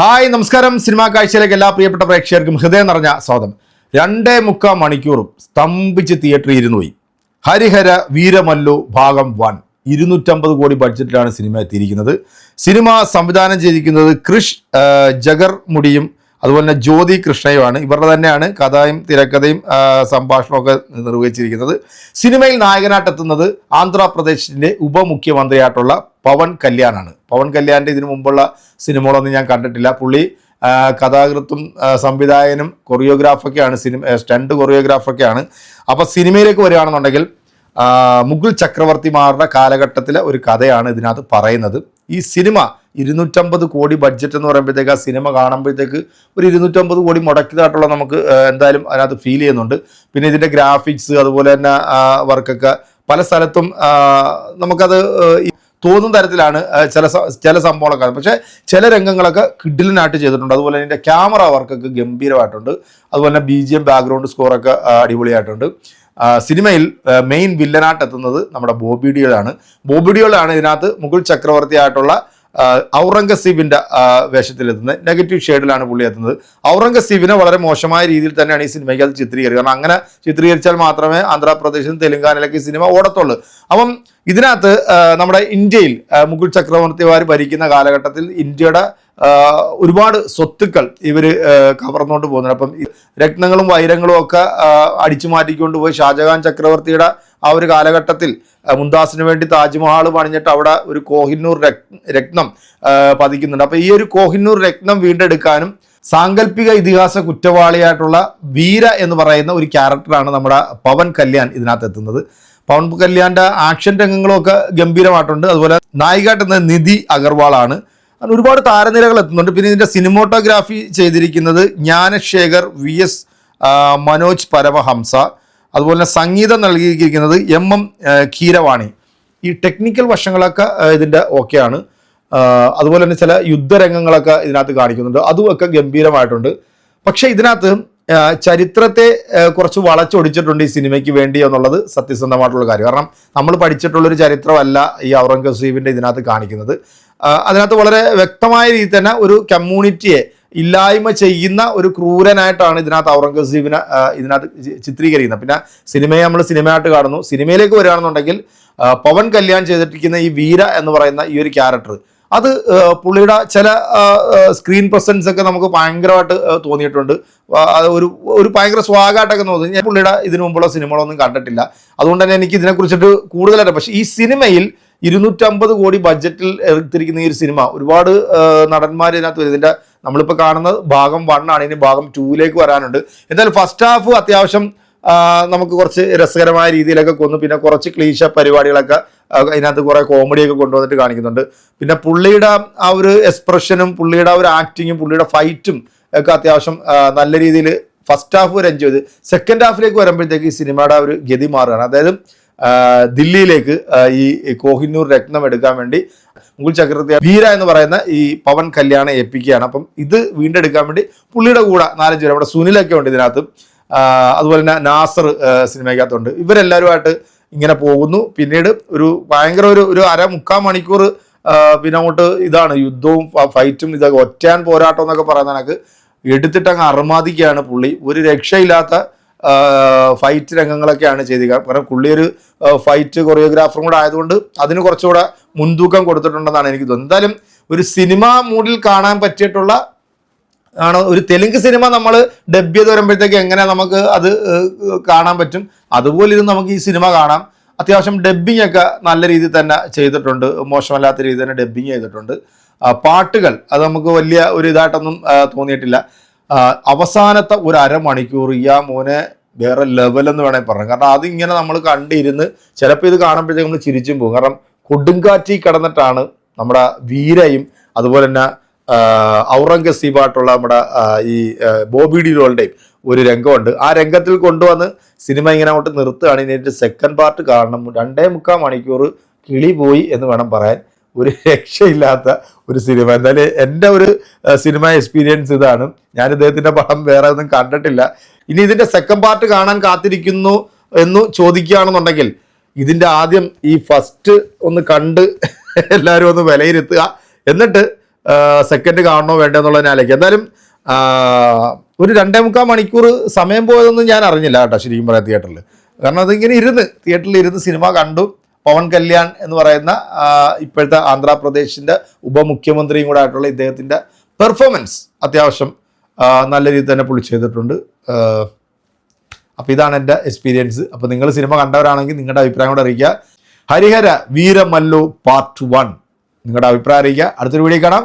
Hi നമസ്കാരം. Cinema കാഴ്ചയിലേക്ക് എല്ലാ പ്രിയപ്പെട്ട പ്രേക്ഷകർക്കും ഹൃദയം നിറഞ്ഞ സ്വാഗതം. രണ്ടേ മുക്കാൽ മണിക്കൂറും സ്തംഭിച്ച് തിയേറ്ററിൽ ഇരുന്നു പോയി. ഹരിഹര വീരമല്ലു ഭാഗം വൺ. ഇരുന്നൂറ്റമ്പത് കോടി ബഡ്ജറ്റിലാണ് സിനിമ എത്തിയിരിക്കുന്നത്. സിനിമ സംവിധാനം ചെയ്തിരിക്കുന്നത് കൃഷ് ജഗർമുടിയും ജഗർ മുടിയും അതുപോലെ തന്നെ ജ്യോതി കൃഷ്ണയുമാണ്. ഇവരുടെ തന്നെയാണ് കഥയും തിരക്കഥയും സംഭാഷണമൊക്കെ നിർവഹിച്ചിരിക്കുന്നത്. സിനിമയിൽ നായകനായിട്ടെത്തുന്നത് ആന്ധ്രാപ്രദേശിന്റെ ഉപമുഖ്യമന്ത്രിയായിട്ടുള്ള പവൻ കല്യാണാണ്. പവൻ കല്യാണിന്റെ ഇതിനു മുമ്പുള്ള സിനിമകളൊന്നും ഞാൻ കണ്ടിട്ടില്ല. പുള്ളി കഥാകൃത്തും സംവിധായകനും കൊറിയോഗ്രാഫൊക്കെയാണ് സിനിമ സ്റ്റണ്ട് കൊറിയോഗ്രാഫൊക്കെയാണ്. അപ്പോൾ സിനിമയിലേക്ക് വരികയാണെന്നുണ്ടെങ്കിൽ മുഗുൾ ചക്രവർത്തിമാരുടെ കാലഘട്ടത്തിലെ ഒരു കഥയാണ് ഇതിനകത്ത് പറയുന്നത്. ഈ സിനിമ ഇരുന്നൂറ്റമ്പത് കോടി ബഡ്ജറ്റ് എന്ന് പറയുമ്പോഴത്തേക്ക് ആ സിനിമ കാണുമ്പോഴത്തേക്ക് ഒരു ഇരുന്നൂറ്റമ്പത് കോടി മുടക്കിയതായിട്ടുള്ള നമുക്ക് എന്തായാലും അതിനകത്ത് ഫീൽ ചെയ്യുന്നുണ്ട്. പിന്നെ ഇതിന്റെ ഗ്രാഫിക്സ് അതുപോലെ തന്നെ വർക്കൊക്കെ പല സ്ഥലത്തും നമുക്കത് തോന്നുന്ന തരത്തിലാണ് ചില ചില സംഭവങ്ങളൊക്കെ പക്ഷേ ചില രംഗങ്ങളൊക്കെ കിഡിലിനായിട്ട് ചെയ്തിട്ടുണ്ട്. അതുപോലെ ഇതിന്റെ ക്യാമറ വർക്കൊക്കെ ഗംഭീരമായിട്ടുണ്ട്. അതുപോലെ തന്നെ ബി ജി എം ബാക്ക്ഗ്രൗണ്ട് സ്കോറൊക്കെ അടിപൊളിയായിട്ടുണ്ട്. സിനിമയിൽ മെയിൻ വില്ലനായിട്ട് എത്തുന്നത് നമ്മുടെ ബോബി ബോബിഡിയോളാണ് ബോബി ഡിയോളാണ് ഇതിനകത്ത് മുഗൾ ചക്രവർത്തിയായിട്ടുള്ള ആ, ഔറംഗസീബിന്റെ ആ, വേഷത്തിലെത്തുന്നത്. നെഗറ്റീവ് ഷെയ്ഡിലാണ് പുള്ളി എത്തുന്നത്. ഔറംഗസീബിനെ വളരെ മോശമായ രീതിയിൽ തന്നെയാണ് ഈ സിനിമയ്ക്ക് അത് ചിത്രീകരിക്കുക. കാരണം അങ്ങനെ ചിത്രീകരിച്ചാൽ മാത്രമേ ആന്ധ്രാപ്രദേശിലും തെലുങ്കാനയിലേക്ക് ഈ സിനിമ ഓടത്തുള്ളൂ. അപ്പം ഇതിനകത്ത് നമ്മുടെ ഇന്ത്യയിൽ മുകുൾ ചക്രവർത്തിമാർ ഭരിക്കുന്ന കാലഘട്ടത്തിൽ ഇന്ത്യയുടെ ഒരുപാട് സ്വത്തുക്കൾ ഇവർ കവർന്നുകൊണ്ട് പോകുന്നുണ്ട്. അപ്പം രത്നങ്ങളും വൈരങ്ങളും ഒക്കെ അടിച്ചു മാറ്റിക്കൊണ്ട് പോയി ഷാജഹാൻ ചക്രവർത്തിയുടെ ആ ഒരു കാലഘട്ടത്തിൽ മുംതാസിന് വേണ്ടി താജ്മഹൽ പണിഞ്ഞിട്ട് അവിടെ ഒരു കോഹിന്നൂർ രത്നം പതിക്കുന്നുണ്ട്. അപ്പൊ ഈ ഒരു കോഹിന്നൂർ രത്നം വീണ്ടെടുക്കാനും സാങ്കല്പിക ഇതിഹാസ കുറ്റവാളിയായിട്ടുള്ള വീര എന്ന് പറയുന്ന ഒരു ക്യാരക്ടറാണ് നമ്മുടെ പവൻ കല്യാൺ ഇതിനകത്ത് എത്തുന്നത്. പവൻ കല്യാണിന്റെ ആക്ഷൻ രംഗങ്ങളൊക്കെ ഗംഭീരമായിട്ടുണ്ട്. അതുപോലെ നായികയായിട്ടുന്ന നിധി അഗർവാളാണ്. ഒരുപാട് താരനിരകൾ എത്തുന്നുണ്ട്. പിന്നെ ഇതിന്റെ സിനിമോട്ടോഗ്രാഫി ചെയ്തിരിക്കുന്നത് ജ്ഞാനശേഖർ വി എസ് മനോജ് പരമഹംസ. അതുപോലെ തന്നെ സംഗീതം നൽകിയിരിക്കുന്നത് എം എം ഖീരവാണി. ഈ ടെക്നിക്കൽ വശങ്ങളൊക്കെ ഇതിന്റെ ഓക്കെയാണ് അതുപോലെ തന്നെ ചില യുദ്ധരംഗങ്ങളൊക്കെ ഇതിനകത്ത് കാണിക്കുന്നുണ്ട്. അതുമൊക്കെ ഗംഭീരമായിട്ടുണ്ട്. പക്ഷെ ഇതിനകത്ത് ചരിത്രത്തെ കുറച്ച് വളച്ചൊടിച്ചിട്ടുണ്ട് ഈ സിനിമയ്ക്ക് വേണ്ടി എന്നുള്ളത് സത്യസന്ധമായിട്ടുള്ള കാര്യം. കാരണം നമ്മൾ പഠിച്ചിട്ടുള്ളൊരു ചരിത്രമല്ല ഈ ഔറംഗസീബിന്റെ ഇതിനകത്ത് കാണിക്കുന്നത്. അതിനകത്ത് വളരെ വ്യക്തമായ രീതിയിൽ തന്നെ ഒരു കമ്മ്യൂണിറ്റിയെ ഇല്ലായ്മ ചെയ്യുന്ന ഒരു ക്രൂരനായിട്ടാണ് ഇതിനകത്ത് ഔറംഗസീബിനെ ഇതിനകത്ത് ചിത്രീകരിക്കുന്നത്. പിന്നെ സിനിമയെ നമ്മൾ സിനിമയായിട്ട് കാണുന്നു. സിനിമയിലേക്ക് വരികയാണെന്നുണ്ടെങ്കിൽ പവൻ കല്യാൺ ചെയ്തിട്ടിരിക്കുന്ന ഈ വീര എന്ന് പറയുന്ന ഈ ഒരു ക്യാരക്ടർ അത് പുള്ളിയുടെ ചില സ്ക്രീൻ പ്രസൻസ് ഒക്കെ നമുക്ക് ഭയങ്കരമായിട്ട് തോന്നിയിട്ടുണ്ട്. അത് ഒരു ഒരു ഭയങ്കര സ്വാഗായിട്ടൊക്കെ തോന്നി ഞാൻ പുള്ളിയുടെ ഇതിനു മുമ്പുള്ള സിനിമകളൊന്നും കണ്ടിട്ടില്ല. അതുകൊണ്ട് തന്നെ എനിക്ക് ഇതിനെക്കുറിച്ചിട്ട് കൂടുതലായിട്ട് പക്ഷേ ഈ സിനിമയിൽ ഇരുന്നൂറ്റമ്പത് കോടി ബഡ്ജറ്റിൽ എടുത്തിരിക്കുന്ന ഈ ഒരു സിനിമ ഒരുപാട് നടന്മാർ ഇതിനകത്ത് ഇതിന്റെ നമ്മളിപ്പോൾ കാണുന്നത് ഭാഗം വൺ ആണ്. ഇനി ഭാഗം ടൂവിലേക്ക് വരാനുണ്ട്. എന്തായാലും ഫസ്റ്റ് ഹാഫ് അത്യാവശ്യം നമുക്ക് കുറച്ച് രസകരമായ രീതിയിലൊക്കെ കൊന്നു. പിന്നെ കുറച്ച് ക്ലീശ പരിപാടികളൊക്കെ അതിനകത്ത് കുറേ കോമഡിയൊക്കെ കൊണ്ടുവന്നിട്ട് കാണിക്കുന്നുണ്ട്. പിന്നെ പുള്ളിയുടെ ആ ഒരു എക്സ്പ്രഷനും പുള്ളിയുടെ ആ ഒരു ആക്ടിങ്ങും പുള്ളിയുടെ ഫൈറ്റും ഒക്കെ അത്യാവശ്യം നല്ല രീതിയിൽ ഫസ്റ്റ് ഹാഫ് വരെ എൻജോയ് ചെയ്ത്. സെക്കൻഡ് ഹാഫിലേക്ക് വരുമ്പോഴത്തേക്ക് ഈ സിനിമയുടെ ഒരു ഗതി മാറുകയാണ്. അതായത് ദില്ലിയിലേക്ക് ഈ കോഹിന്നൂർ രത്നം എടുക്കാൻ വേണ്ടി മുഗൾ ചക്രവർത്തി വീര എന്ന് പറയുന്ന ഈ പവൻ കല്യാണം ഏൽപ്പിക്കുകയാണ്. അപ്പം ഇത് വീണ്ടെടുക്കാൻ വേണ്ടി പുള്ളിയുടെ കൂടെ നാലഞ്ച് പേര് അവിടെ സുനിലൊക്കെ ഉണ്ട് ഇതിനകത്ത്. അതുപോലെ തന്നെ നാസർ സിനിമയ്ക്കകത്തുണ്ട്. ഇവരെല്ലാവരുമായിട്ട് ഇങ്ങനെ പോകുന്നു. പിന്നീട് ഒരു ഭയങ്കര ഒരു ഒരു അര മുക്കാൽ മണിക്കൂർ പിന്നെ അങ്ങോട്ട് ഇതാണ് യുദ്ധവും ഫൈറ്റും ഇതൊക്കെ ഒറ്റാൻ പോരാട്ടം എന്നൊക്കെ പറയുന്ന കണക്ക് എടുത്തിട്ടങ്ങ് അർമാദിക്കുകയാണ് പുള്ളി. ഒരു രക്ഷയില്ലാത്ത ഫൈറ്റ് രംഗങ്ങളൊക്കെയാണ് ചെയ്തത്. കാരണം പുള്ളി ഒരു ഫൈറ്റ് കൊറിയോഗ്രാഫറും കൂടെ ആയതുകൊണ്ട് അതിന് കുറച്ചുകൂടെ മുൻതൂക്കം കൊടുത്തിട്ടുണ്ടെന്നാണ് എനിക്ക് തോന്നുന്നത്. എന്തായാലും ഒരു സിനിമ മൂഡിൽ കാണാൻ പറ്റിയിട്ടുള്ള ആണ് ഒരു തെലുങ്ക് സിനിമ നമ്മൾ ഡബ് ചെയ്ത് വരുമ്പോഴത്തേക്ക് എങ്ങനെ നമുക്ക് അത് കാണാൻ പറ്റും. അതുപോലെ ഇരുന്ന് നമുക്ക് ഈ സിനിമ കാണാം. അത്യാവശ്യം ഡബ്ബിംഗ് ഒക്കെ നല്ല രീതിയിൽ തന്നെ ചെയ്തിട്ടുണ്ട്. മോശമല്ലാത്ത രീതിയിൽ തന്നെ ഡബ്ബിങ് ചെയ്തിട്ടുണ്ട്. പാട്ടുകൾ അത് നമുക്ക് വലിയ ഒരു ഇതായിട്ടൊന്നും തോന്നിയിട്ടില്ല. അവസാനത്തെ ഒരു അരമണിക്കൂർ ഈ ആ മോനെ വേറെ ലെവൽ എന്ന് വേണമെങ്കിൽ പറയാം. കാരണം അതിങ്ങനെ നമ്മൾ കണ്ടിരുന്ന് ചിലപ്പോൾ ഇത് കാണുമ്പോഴത്തേക്ക് നമ്മൾ ചിരിച്ചും പോകും. കാരണം കൊടുങ്കാറ്റി കിടന്നിട്ടാണ് നമ്മുടെ വീരയും അതുപോലെ തന്നെ ഔറംഗസീബായിട്ടുള്ള നമ്മുടെ ഈ ബോബി ഡി റോളിന്റെയും ഒരു രംഗമുണ്ട്. ആ രംഗത്തിൽ കൊണ്ടുവന്ന് സിനിമ ഇങ്ങനെ അങ്ങോട്ട് നിർത്തുകയാണ്. ഇതിന്റെ സെക്കൻഡ് പാർട്ട് കാണണം. രണ്ടേ മുക്കാൽ മണിക്കൂർ കിളി പോയി എന്ന് വേണം പറയാൻ. ഒരു രക്ഷയില്ലാത്ത ഒരു സിനിമ. എന്തായാലും എന്റെ ഒരു സിനിമ എക്സ്പീരിയൻസ് ഇതാണ്. ഞാൻ ഇദ്ദേഹത്തിന്റെ പടം വേറെ ഒന്നും കണ്ടിട്ടില്ല. ഇനി ഇതിന്റെ സെക്കൻഡ് പാർട്ട് കാണാൻ കാത്തിരിക്കുന്നു എന്ന് ചോദിക്കുകയാണെന്നുണ്ടെങ്കിൽ ഇതിന്റെ ആദ്യം ഈ ഫസ്റ്റ് ഒന്ന് കണ്ട് എല്ലാവരും ഒന്ന് വിലയിരുത്തുക. എന്നിട്ട് സെക്കൻഡ് കാണണോ വേണ്ടോ ഞാൻ ആലോചിക്കുക എന്തായാലും ഒരു രണ്ടേ മുക്കാൽ മണിക്കൂർ സമയം പോയതൊന്നും ഞാൻ അറിഞ്ഞില്ല കേട്ടോ ശരിക്കും പറയാം തിയേറ്ററിൽ കാരണം അതിങ്ങനെ ഇരുന്ന് തിയേറ്ററിൽ ഇരുന്ന് സിനിമ കണ്ടു. പവൻ കല്യാൺ എന്ന് പറയുന്ന ഇപ്പോഴത്തെ ആന്ധ്രാപ്രദേശിന്റെ ഉപമുഖ്യമന്ത്രിയും കൂടെ ആയിട്ടുള്ള ഇദ്ദേഹത്തിന്റെ പെർഫോമൻസ് അത്യാവശ്യം നല്ല രീതിയിൽ തന്നെ പുള്ളി ചെയ്തിട്ടുണ്ട്. അപ്പോൾ ഇതാണ് എന്റെ എക്സ്പീരിയൻസ് അപ്പോൾ നിങ്ങൾ സിനിമ കണ്ടവരാണെങ്കിൽ നിങ്ങളുടെ അഭിപ്രായം കൂടെ അറിയിക്കുക. ഹരിഹര വീരമല്ലു പാർട്ട് വൺ നിങ്ങളുടെ അഭിപ്രായം അറിയിക്കുക. അടുത്തൊരു വീഡിയോ കാണാം.